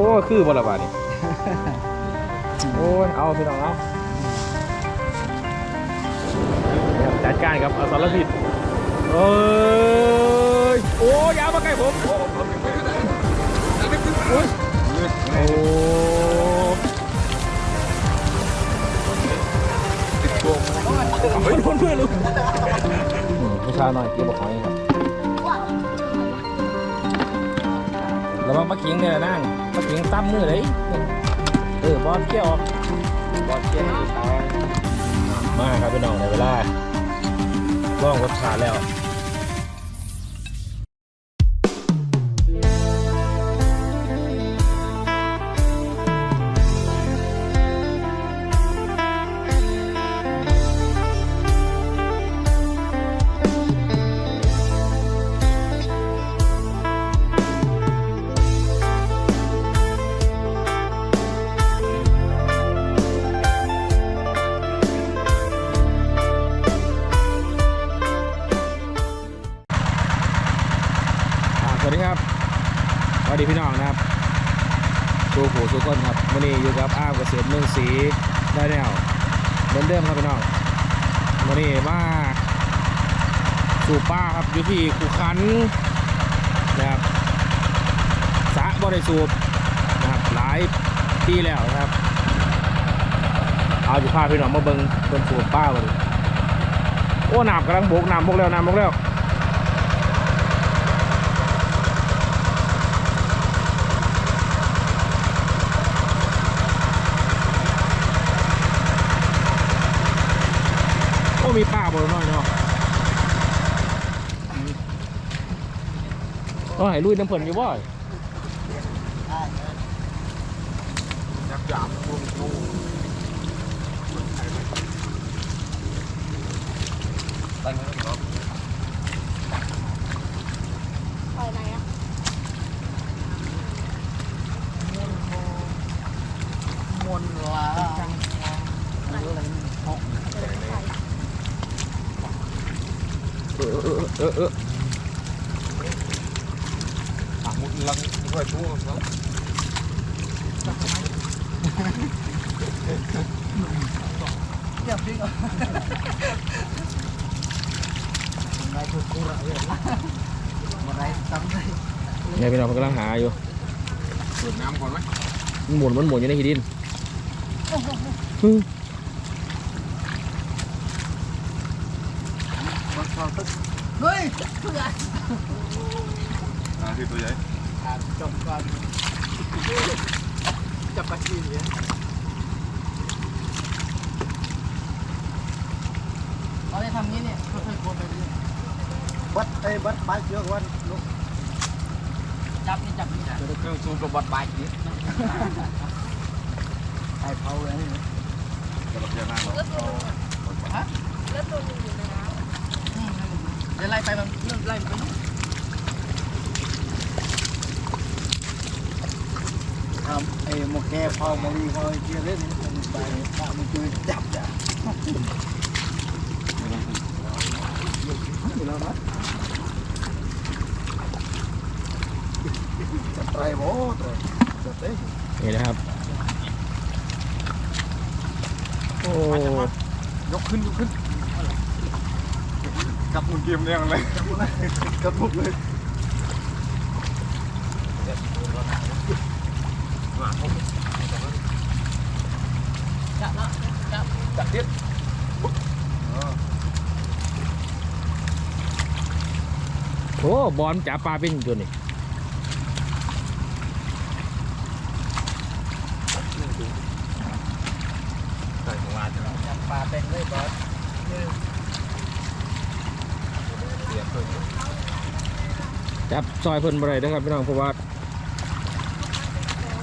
อ้คือบละบาดนี่โอ้ยเอาพี่น้องเอาเนี่ยจัดการกับอสรพิษเอ้ยโอ้ยอยามาใกล้ผมโอ้ยโอ้เฮ้ยคนเพื่อนลูกผู้ชายหน่อยกี่บอกหอยครับระวังมะขิงเนี่ยนะนั่ง ยิงตั้มมือเลยเออบอสเกี่ยวบอลเกี่ยวมาครับพี่น้องในเวลาล่องรสชาแล้ว พาพี่น้องมาเบิ่งเบิ่งสูบป้าวันนี้โอ้น้ำกำลังบกน้ำบกแล้วน้ำบกแล้วโอ้มีป้าบนน้อยเนาะโอ้ยลุยน้ำเพิ่นอยู่บ่อยยักษ์ยาบพวกนู้ตั้งแต่ครับปล่อยไหนอะม เออเออเออเอออะมุดลังค่อยชูครับ Ngày thôi cô lại rồi เนี่ยพี่น้องมันกำลังหาอยู่เปิดน้ำก่อนไหมมันหมุนมันหมุนอยู่ในหินดิน Một trò tức Ngươi อ่าที่ตัวใหญ่ À chồng con Chập bạch gì vậy Có thể thằng นี้เนี่ยค่อยๆโคนไปเรื่อยบัดเอ้ยบัดบายเชือกวันลูกจับนี่จับนี่นะจะได้เครื่องสูบกับบัดบายนี้ไอ้เผาเลยจะรับยานาก็ตัวนึงอะฮะแបិទអេបិទបាយជឿគាត់លោកចាប់នេះចាប់នេះទៅគ្រឿងសួនក៏បិទបាយទៀតហើយផៅហើយទៅលោកយ៉ាងណាមកហ៎លើទៅនឹងយ៉ាងណាទៅឡាយទៅនឹងឡាយទៅអមអេមកកែផៅមកនេះហើយទៀតនេះបាយដាក់មកជួយចាប់ចា นี่นะครับ โอ้ยกขึ้นยกขึ้นกลับมุนเกมเนี่ยอะไรกระทุกเลยจับติด โหบอลจับปลาเป็นตัวนี่ใส่ของลาจะแล้วจับปลาเป็นเลยบอสเสียเพิ่มจับซอยเพิ่นบ่ได้นะครับพี่น้องเพราะว่า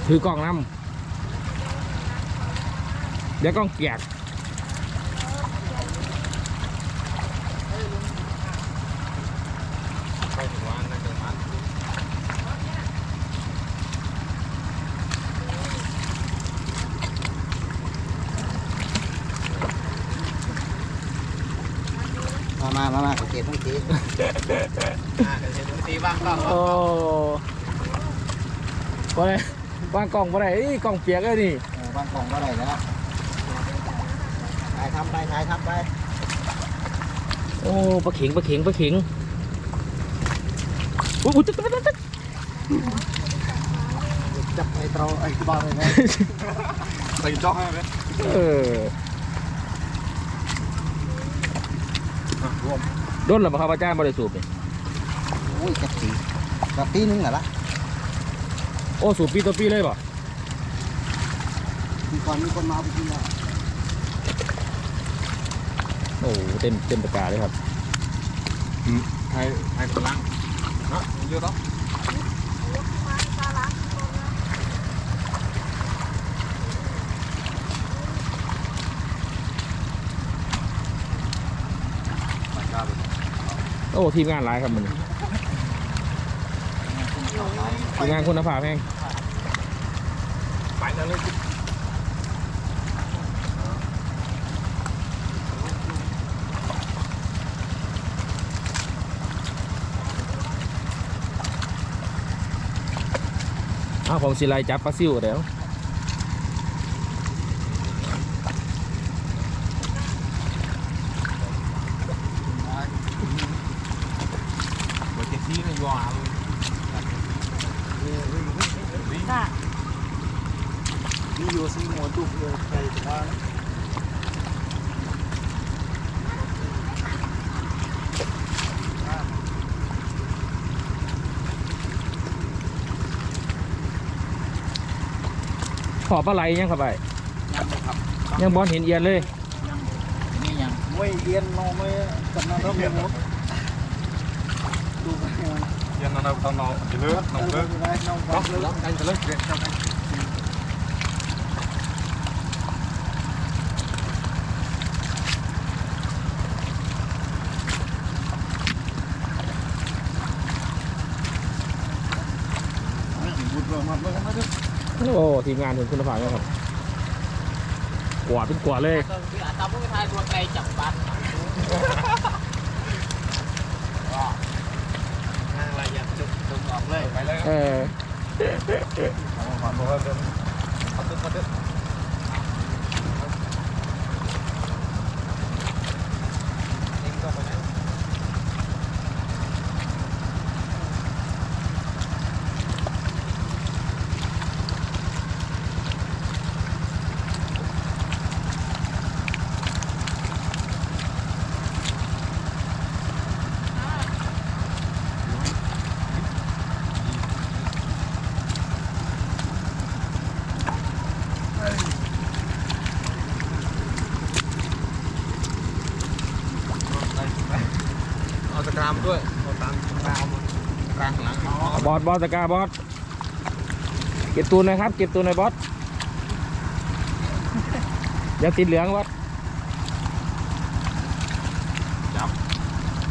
ถือกล้องน้ำเดี๋ยวกล้องเกียก ไปถึงวันนั่นเองมัน มามามามาเกตต้องตีอ่าเกตต้องตี บ้างก็โอ้ก็เลยวางกล่องบ่ได้เอ้ยกล่องเปียกเลยนี่เออบางกล่องก็ได้แล้วถ่ายทำไปถ่ายทำไปโอ้ปลาเข็งปลาเข็งปลาเข็งอุ้ยอุ๊ยจ๊ะจ๊ะจ๊ะจ๊ะจับไอ้ตรอไอ้บ้าเลยนะใส่จ๊อกให้ไหมเออรวมโดนหรือเปล่าครับอาจารย์บริสูบนี่ โอ้ยจับสีจับตีนึงเหรอละ โอ้สูบปีต่อปีเลยป่ะมีก่อนมีคนมาเอาไปกินแล้วโอ้เต็มเต็มตะกร้าเลยครับให้ให้คนล้างเนาะเยอะต้องมาปลาล้างตัวนะไปกล้าไปโอ้ทีมงานหลายครับมัน ทีมงานคุณภาพแห้งไปแล้วเลยอ้าวผมสิไลจับปลาซิวเดี๋ยว เดี๋ยวเจ็ดที่เลยยัวเลย น่ะ มีอยู่สีหัวตุกเลยใครจะว่า ข อปลาไหลยังครับไปยังไม่ครับยังบอลเห็นเอียนเลยนี่ยังมวยเอียนนองมวยกับน้ำร้อนหมดดูไปมันยังนอนตอนนอนจะเลือดนอนเลือดได้น้องต้ฟัองงเลยล้างกันจะเลือดเกลียด ถึงบุญเรามาเมื่อมาด้วย โอ้ทีมงานถึงคุณภาพแล้วครับกวาดเป็นกวาดเลยตามผู้ชายตัวไกลจับบัตรอะไรยังจุดจุดออกเลยไปเลยเออขอบอกว่าเดินขับตึ๊ดขับตึ๊ดยิงก็ไปไหน เอาตะกร้ามด้วยเอาตามตะกร้ามกลางหลังเอา บอ สบอสตะกร้าบอสเก็บตูนหนะครับ เก็บตูนหน่อยบอสอย่าติดเหลืองบอสจับ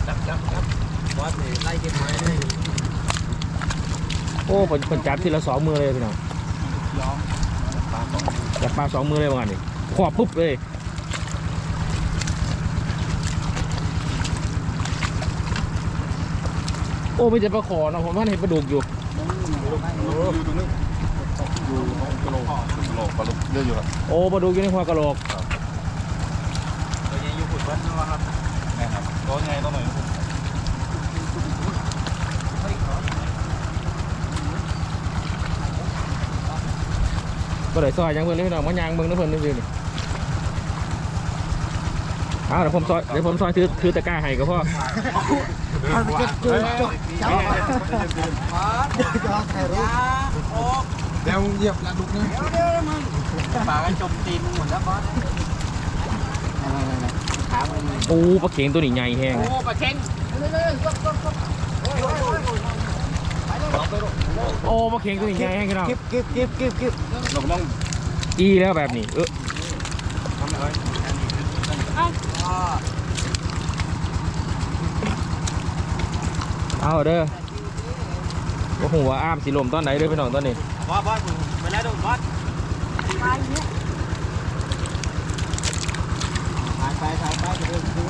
จับจับวัดนี่ไล่เก็บไม้เลยโอ้ผมผมจับทีละสองมือเลยพี่น้องย้อมตามต้องจับปลาสองมือเลยว่างั้นนี่ขวบปุ๊บเลย โอ้ไม่จะปลาขอนะผมว่าเห็นปลาดุกอยู่อยู่ตรงนี้อยู่กระโหลกกระโหลกกระโหลกเยอะอยู่ครับโอ้ปลาดุกอยู่ในหัวกระโหลกตัวใหญ่อยู่ขุดเบิ้ลนะครับนี่ครับตัวใหญ่ตัวหน่อยก็เลยซอยยังเพิ่อนเลยพี่น้องมายางเบิ่งนะเพิ่นนี่สินี่ เอาเดี๋ยวผมซอยเดี๋ยวผมซอยถือถือตะกร้าให้ก็พอมันจะเกิดจบเจ้าจะใส่รูปเดี๋ยวเหยียบแล้วลุกนะปากก็จมตีนหมดแล้วบอสโอ้ปลาเข็งตัวนี้ใหญ่แฮงโอ้ปลาเค็งโอ้ปลาเข็งตัวนี้ใหญ่แฮงพี่น้องเก็บเก็บเก็บเก็บเก็บเราต้องอีแล้วแบบนี้เออ เอาเด้อโอ้โหว่าอ้ามสิลมตอนไหนเด้อพี่น้องตอนนี้บอสบอสไปแล้วดูบอส มาอย่างเงี้ย ถ่ายไปถ่ายไปจะเดินดู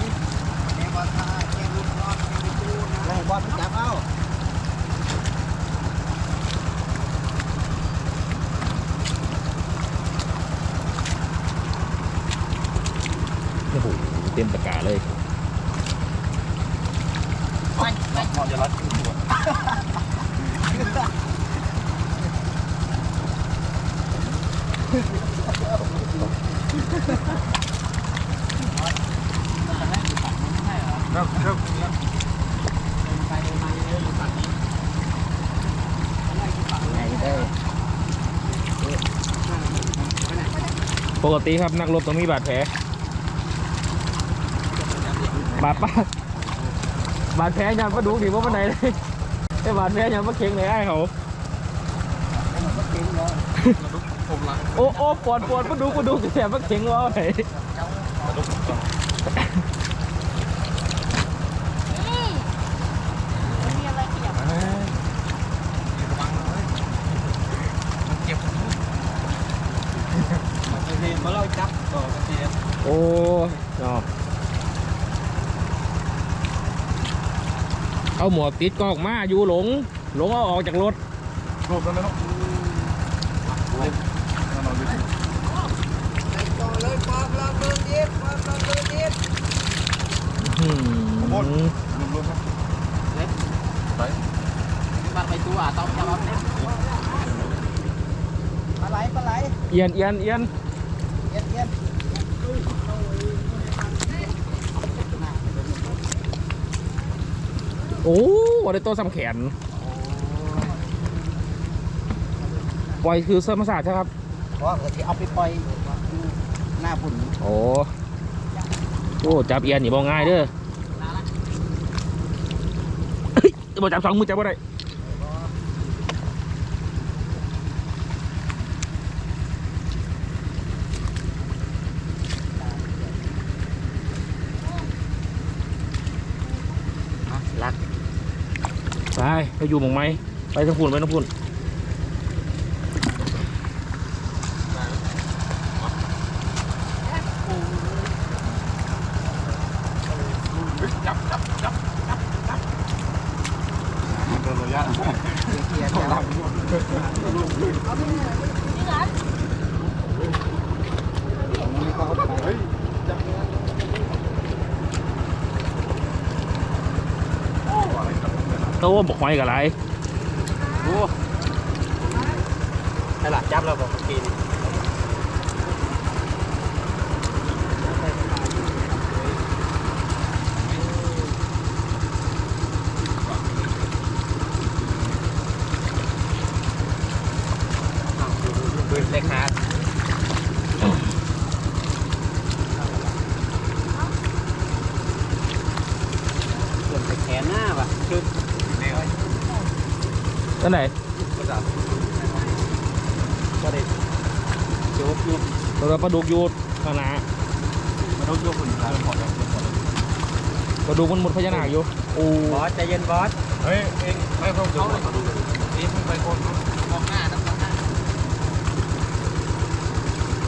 แกบอลท่าแกบุญรอดแกบุญดูนะแรงบอลจับเอา เต็มตะกร้าเลย เหมาะจะรัดขึ้นตัว ครับครับ ไปเดินมาเยอะอยู่ฝั่งนี้ ไงได้ ป กติครับนักรบต้องมีบาดแผลบาดปะบาดแผลยามก็ดูดีว่ามันไหนเลยไอ้บาดแผลยามก็เข่งเลยไอ้เขาผมหลังโอ้โอ้ปวดปวดมาดูมาดูแสบมาเข่งว่าไหนนี่มันมีอะไรเกี่ยว เจ็บ เห็นมาเราจับต่อกระเทียม โอ้เนาะเอา หมวกติดกอกมาอยู่หลง หลงเอาออกจากรถรูปแล้วไหมเนาะเล่นนอนดูสิต่อเลยความรักเดินเย็บความรักเดินเย็บอืมรวมรวมครับไป บ้านไปตัวต้องจับเอาเนี่ย ปลาไหลปลาไหล เอียนเอียนเอียน เย็นเย็น โอ้ได้ตัวสำแขนปล่อยคือเสริมศาสตร์ใช่ครับเพราะว่าที่เอาไปปล่อยหน้าบุญโอ้โอ้จับเอียนนี่บ่ง่ายเด้อเฮ้ยบ่จับสองมือจับบ่ได้ รัก ไปไป อยู่หมองไหมไปทั้งพุ่นไปทางพุ่นจับจับจับจับจับเดินระยะ เกียร์ต้องจะรับ นี่นะ เฮ้ยจับโอ้อะไรครับ โต้บกหอยกับไรโอ้ไอ้หลักจับเราบอกกินเล็กฮาร์ด เกือบแขนหน้าป่ะคือ นั่นไหน ก็ได้โจบอยู่ ตัวป ลาดุกอยู่ข้างหน้ามาดูยกคนขาพอแล้วปลาดุกมันหมดพญานาคอยู่โอ้บอสใจเย็นบอสเฮ้ยเองไม่ต้องดูมาดูเลยนี่เพิ่งไปคนมองหน้าต้องมองหน้า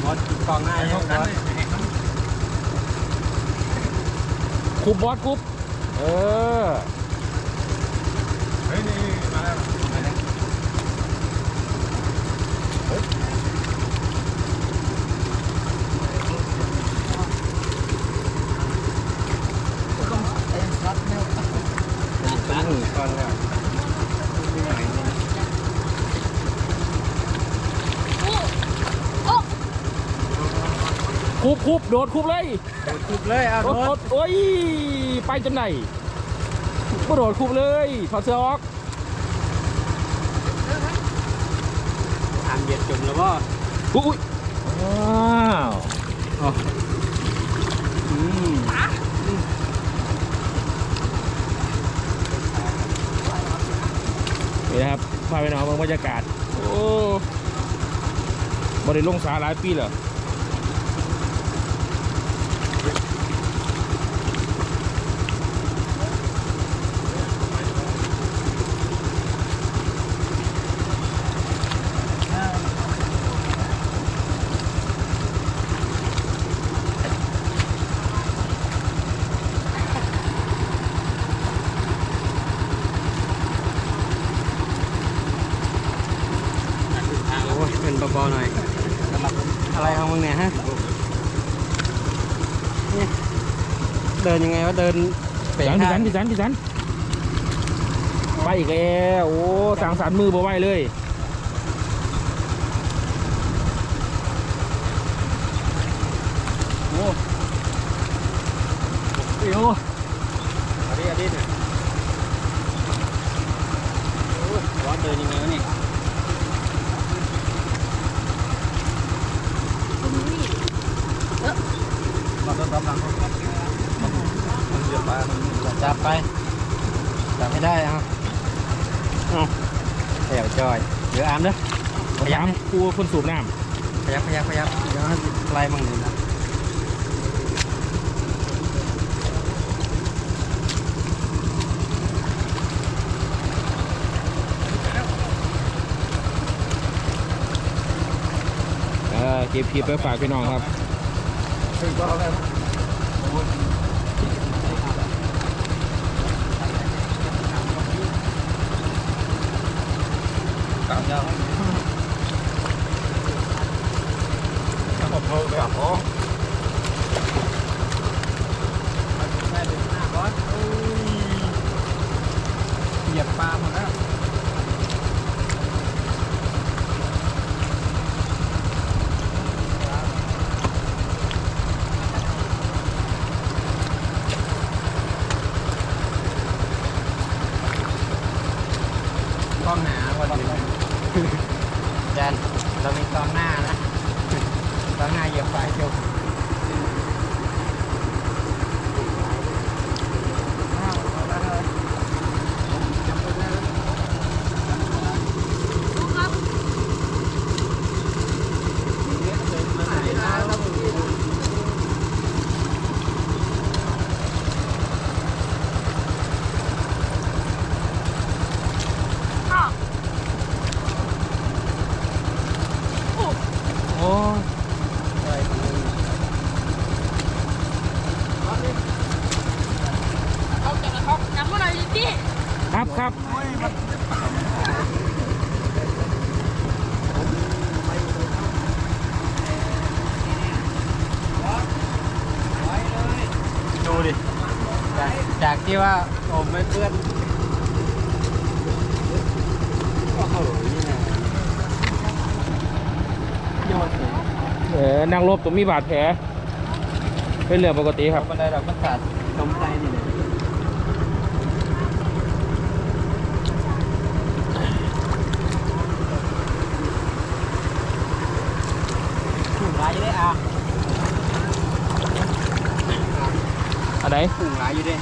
บอสกองหน้าไอ้เยห้องบนั้นอสไอ้เองนั้นคุบบอสคุบเออเฮ้ยนี่มาแล้วมาแล้ว เอ็นซัดเนี่ย ตั้ง ก่อนแล้วคุบคุบโดดคุบเลยทุบเลยเอาโดโดดโดดดโอ้ยไปจนไหนก็โดดคุบเลยถอดเสื้อออกอ่านเหยียดจุ่มแล้วก็อุ้ยว้าว อืม นี่นะครับพาไปหน่อยเมืองบรรยากาศ โอ้บริลงสาหลายปีเหรอโอ้ยเป็นเบาๆหน่อยอะไรของมึงเนี่ยฮะ เดินยังไงวะ เดินเป๋พี่สันข้างพี่สันพี่สันพี่สันไปอีกแล้วโอ้สั่งสารมือบ่ไหวเลยโอ้โหอันนี้อันนี้เนี่ยโอ้ยว่าเดินยังไงวะนี่ ตรงนี้ มาเดินตามหลังเขามันเหยียบไปมัน จับไปจับไม่ได้เอาเอาขยับจอยเดี๋ยวอามเด้อพยายามกูคนสูบน้ขยับขยับขยับเดี๋ยวให้ไล่มั่งหนึ่งนะำเออเก็บคลิปไปฝากพี่น้องครับ ចាំចាំមកធ្វើវាអោតែទៅណាបងអូយៀបប៉ាមកណា ว่าผมไม่เพื่อนก็เข้าหลุมนี่นะยอดเลยเออนั่งรบต้องมีบาดแผลเป็นเรื่องปกติครับบันไดเราก็ตัดตรงใจนี่เลยถุงร้ายอยู่ได้อะอันไหนถุงร้ายอยู่ได้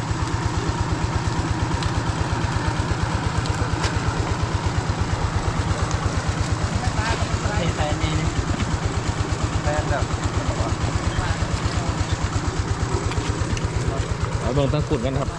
ใส่ใส่นี่นี่แฟนแบบ นตะกุดกันครับ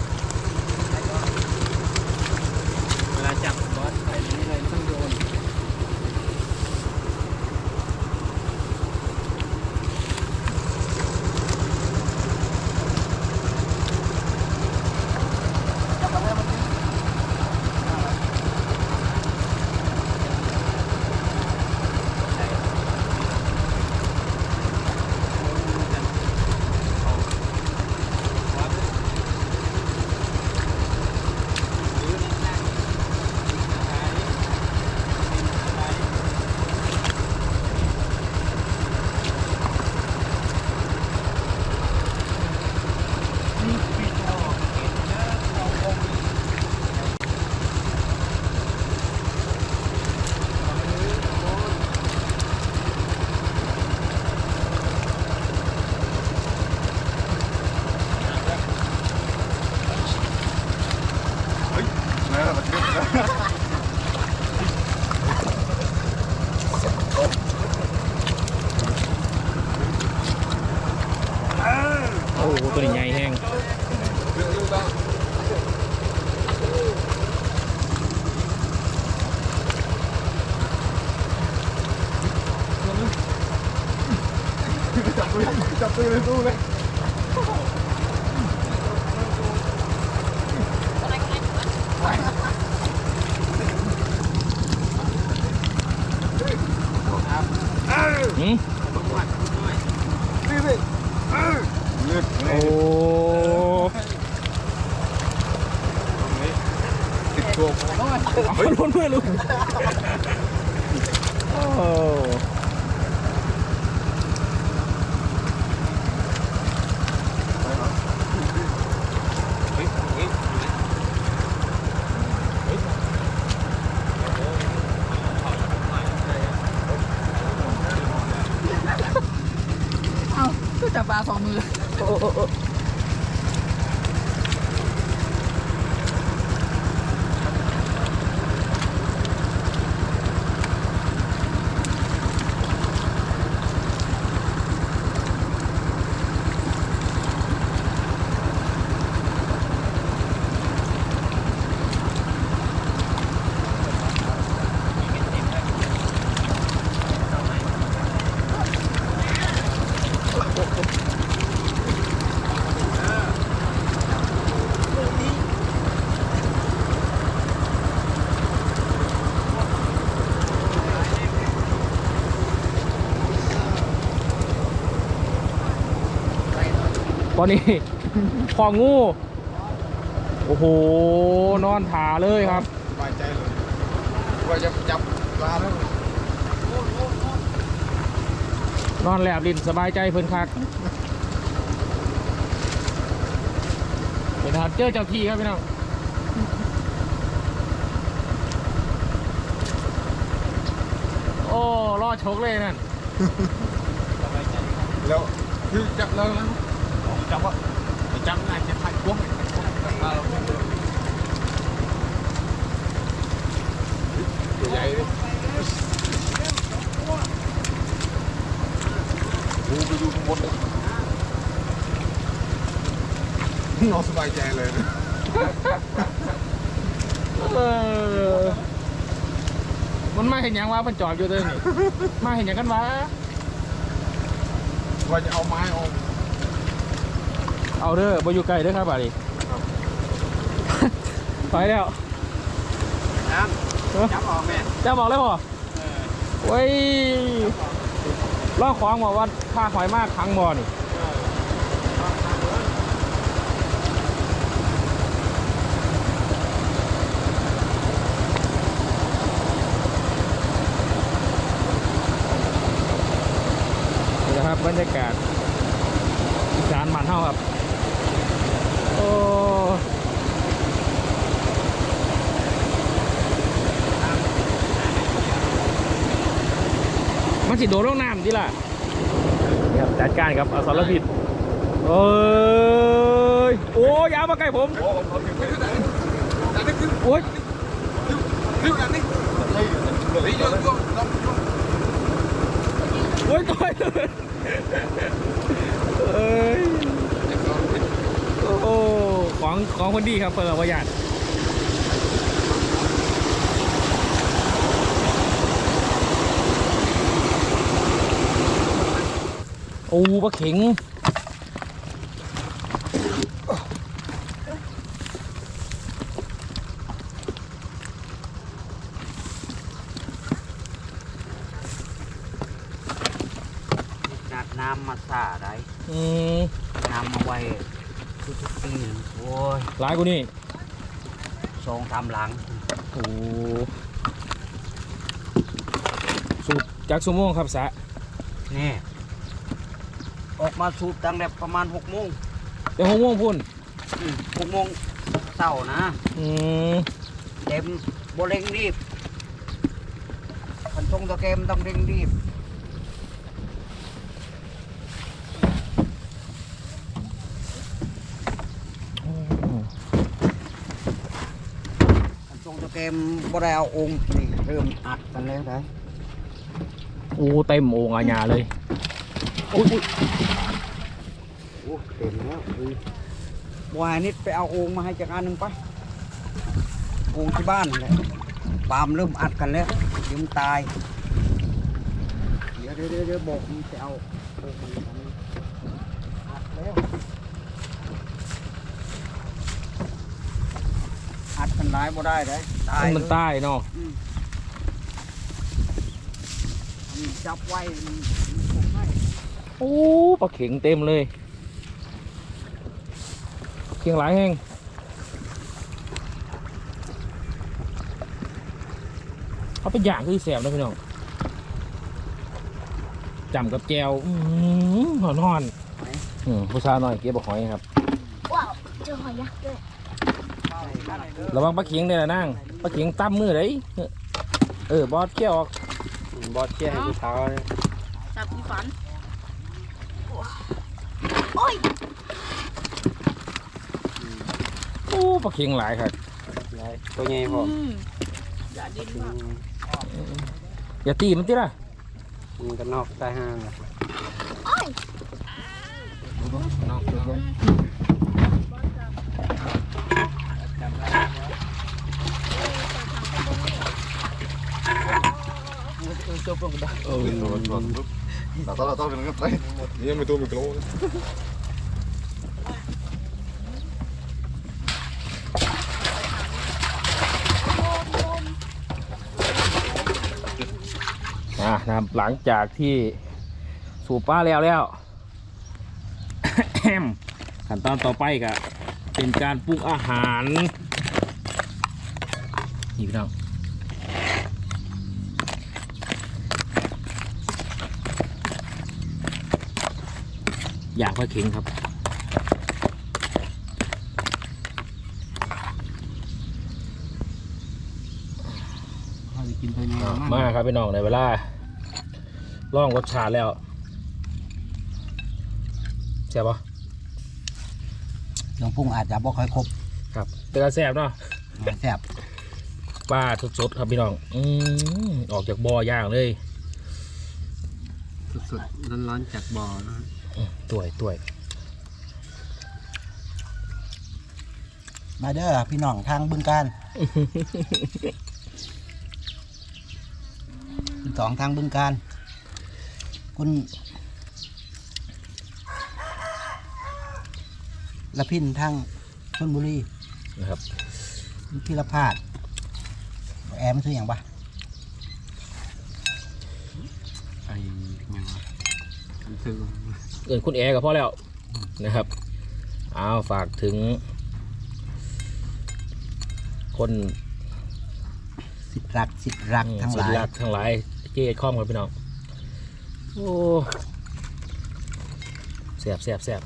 Grazie Dove, dove? จับป ตอนนี้ พองู โอ้โห นอนถาเลยครับสบายใจเลยว่าจะจับปลาแล้วนอนแลบลิ้นสบายใจเพิ่นคักเป็นทหารเจอเจ้าที่ครับพี่น้องโอ้รอดชกเลยนั่นแล้วคือจับแล้ว นะจับว่าจับง่ายจะถ่ายพวงจับปลาเราตัวใหญ่เลยโอ้ไปดูข้างบน เลยนอนสบายใจเลยนะเออมันมาเห็นหยังวะมันจอดอยู่เด้อนี่มาเห็นหยังกันวะว่าจะเอาไม้ออกเอาเด้อบ่อยู่ไกลเด้อครับบาดนี้ไปแล้วน้ำจับออกแม่จะบอกเลยพ่อโอ้ยล่อของบอกว่าค่าหอยมากครั้งบ่อนี่นี่นะครับบรรยากาศอีสานมันเท่าครับ โอ้ มัน สิโดนลงน้ำดิล่ะนี่ครับจัดการครับอสรพิษเอ้ยโอ้ยอยามาใกล้ผมโอ้ผมเอาขึ้นไปขึ้นไหนดันได้ขึ้นโอ้ยขึ้นดันนี่เฮ้ยเฮ้ยโยนโยนลองโอ้ยต่อยเลยเอ้ยโอ้ของของคนดีครับเปิดประหยัด โอ้ปลาเข็งจัดน้ำมาสาได้อืมน้ำมาไว้ทุกๆปีโอ้ยหลายกูนี่สองสามหลังโอ้สูบจากสุโมงครับสะนี่ออก มาสูบตั้งแต่ประมาณหกโมงเดี๋ยวหกโมงพุ่นอืมหกโมงเช้านะอืมเต็มโบเร่งรีบคันทงตะเกมต้องเร่งรีบคันทงตะเกมบ่ได้เอาองค์นี่เริ่มอัดกันแล้วได้โอ้เต็มโอ่งอาญาเลย อุ้ยโอ้เต็มแล้วอุ้ยบัวหานิดไปเอาโองค์มาให้จากอันหนึ่งไปโองค์ที่บ้านนั่นแหละปาล์มเริ่มอัดกันแล้วเดี๋ยวมันตายเดี๋ยวเดี๋ยวเดี๋ยวเดี๋ยวบอกมันจะเอาโองค์มันอัดแล้วอัดกันร้ายบ่ได้เลยตายมันเลยใต้เนาะอืมมันจับไว้มันคงให้โอ้ปลาเข็งเต็มเลย เขียงหลายแห้งเอาไปย่างคือแสบนะพี่น้องจำกับแจวหอนหอนๆอืมผู้ชายหน่อยเก็บบอกหอยครับว้าวเจอหอยยักษ์ด้วยระวังปลาเขียงเนี่ยนะนั่งปลาเขียงตั้มมือเลยเออบอสเกี้ยวออกบอสเชี่ยให้ผู้สาวเลยจับอีฝันโอ้ย โอ้ ปลาเขียงหลายครับตัวใหญ่พออืมอย่าดิ้นมากอย่าตีมันตีละมันก็นอกใต้ห้างอะโอ้ยน้องเออตัวตัวปุ๊บแต่ตอนเราต้องเป็นกันไปนี่ไม่ตัวมีกโลน นะครับหลังจากที่สูบป้าแล้วแล้ว ขั้นตอนต่อไปก็เป็นการปรุงอาหารนี่พี่น้องอยากไฟเข็งครับเขาจะกินตัวใหญ่มากมาครับพี่น้องในเวลา ล่องรสชาติแล้วแซ่บปะเครื่องปรุงอาจจะบ่ค่อยครบครับแต่ก็แซ่บเนาะแซ่บปลาสดๆครับพี่น้องอืมออกจากบ่อย่างเลยสดๆร้อนๆจากบ่อนะตัวยตัวยมาเด้อพี่น้องทางบึงการคุณสองทางบึงการ คุณละพินทางชลบุรีนะครับคุณพิรพาดแอร์มันคืออย่างปะไอ้ยังคือเอินคุณแอร์กับพ่อแล้วนะครับเอาฝากถึง คนสิทธิ์รักสิทธิ์รักทั้งหลายศิลักทั้งหลายเจ๊ข้อมครับพี่น้อง โอ้แซ่บแซ่บแซ่บ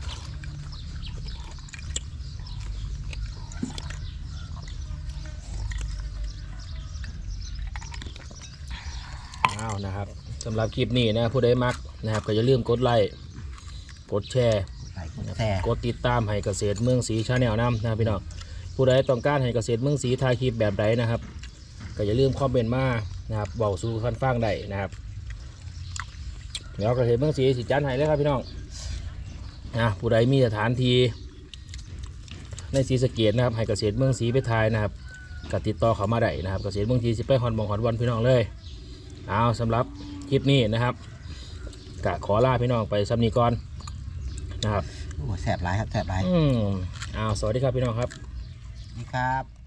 เอานะครับสำหรับคลิปนี้นะผู้ใดมักนะครับ ก็อย่าลืมกดไลค์กดแชร์ใส่แซ่กดติดตามให้เกษตรเมืองสีชาแนลนำนะครับพี่น้องผู้ใดต้องการให้เกษตรเมืองสีถ่ายคลิปแบบใดนะครับ ก็อย่าลืมคอมเมนต์มานะครับเบาสู่คันฟังได้นะครับ เดี๋ยวเกษตรเมืองสีสิจันให้เลยครับพี่น้องนะผู้ใดมีสถานที่ในสีสะเกตนะครับให้เกษตรเมืองสีไปทายนะครับก็ติดต่อเขามาได้นะครับเกษตรเมืองสีสิไปฮอนบองฮอนวันพี่น้องเลยเอาสำหรับคลิปนี้นะครับกะขอลาพี่น้องไปซ้ำนี้ก่อนนะครับโอ้แสบหลายครับแสบหลายอืมอ้าวสวัสดีครับพี่น้องครับ นี่ครับ